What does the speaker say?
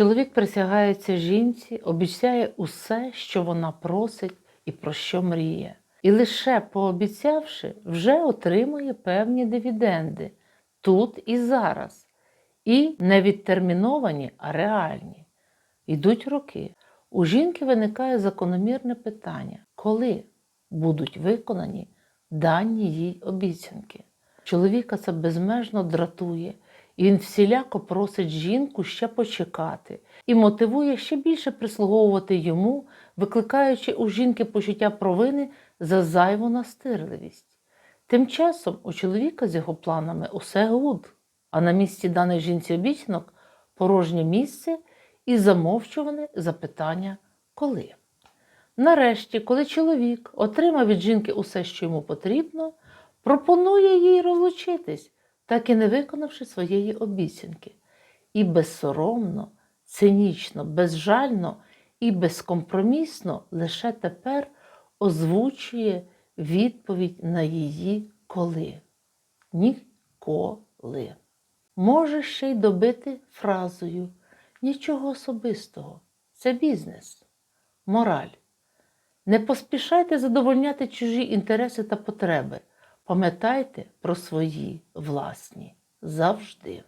Чоловік присягається жінці, обіцяє усе, що вона просить і про що мріє. І лише пообіцявши, вже отримує певні дивіденди тут і зараз. І не відтерміновані, а реальні. Йдуть роки. У жінки виникає закономірне питання, коли будуть виконані дані їй обіцянки. Чоловіка це безмежно дратує, він всіляко просить жінку ще почекати і мотивує ще більше прислуговувати йому, викликаючи у жінки почуття провини за зайву настирливість. Тим часом у чоловіка з його планами усе гуд, а на місці даних жінці обіцянок порожнє місце і замовчуване запитання коли. Нарешті, коли чоловік отримав від жінки усе, що йому потрібно, пропонує їй розлучитись, так і не виконавши своєї обіцянки. І безсоромно, цинічно, безжально і безкомпромісно лише тепер озвучує відповідь на її коли. Ніколи. Може ще й добити фразою нічого особистого. Це бізнес. Мораль. Не поспішайте задовольняти чужі інтереси та потреби. Пам'ятайте про свої власні завжди.